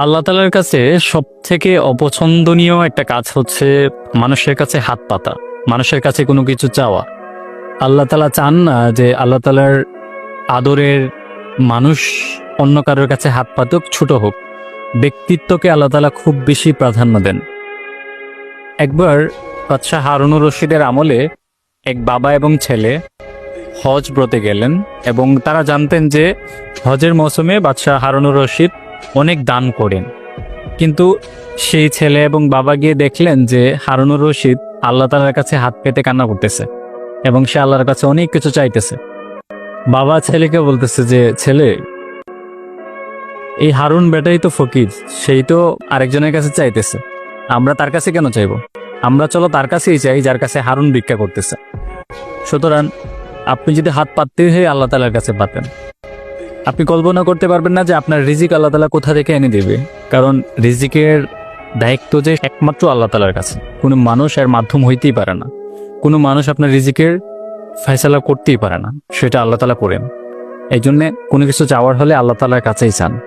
আল্লাহ তালার কাছে সব থেকে অপছন্দনীয় একটা কাজ হচ্ছে মানুষের কাছে হাত পাতা, মানুষের কাছে কোনো কিছু চাওয়া। আল্লাহ তালা চান না যে আল্লাহ তালার আদরের মানুষ অন্য কারোর কাছে হাত পাতুক, ছোট হোক। ব্যক্তিত্বকে আল্লাহ তালা খুব বেশি প্রাধান্য দেন। একবার বাদশাহ হারুনুর রশিদের আমলে এক বাবা এবং ছেলে হজ ব্রতে গেলেন এবং তারা জানতেন যে হজের মৌসুমে বাদশাহ হারুনুর রশিদ অনেক দান করেন। কিন্তু সেই ছেলে এবং বাবা গিয়ে দেখলেন যে হারুনুর রশিদ আল্লাহ তালার কাছে হাত পেতে কান্না করতেছে এবং সে আল্লাহর কাছে অনেক কিছু চাইতেছে। বাবা ছেলেকে বলতেছে যে, ছেলে, এই হারুন বেটাই তো ফকির, সেই তো আরেকজনের কাছে চাইতেছে। আমরা তার কাছে কেন চাইব? আমরা চলো তার কাছেই চাই যার কাছে হারুন ভিক্ষা করতেছে। সুতরাং আপনি যদি হাত পাততে হয়ে আল্লাহ তালার কাছে পাতেন আপনি কল্পনা করতে পারবেন না যে আপনার রিজিক আল্লাহ তালা কোথা থেকে এনে দেবে। কারণ রিজিকের দায়িত্ব যে একমাত্র আল্লাহ তালার কাছে। কোনো মানুষ এর মাধ্যম হইতেই পারে না। কোনো মানুষ আপনার রিজিকের ফেসলা করতেই পারে না। সেটা আল্লাহ তালা করেন। এই জন্যে কোনো কিছু চাওয়ার হলে আল্লাহ তালার কাছেই চান।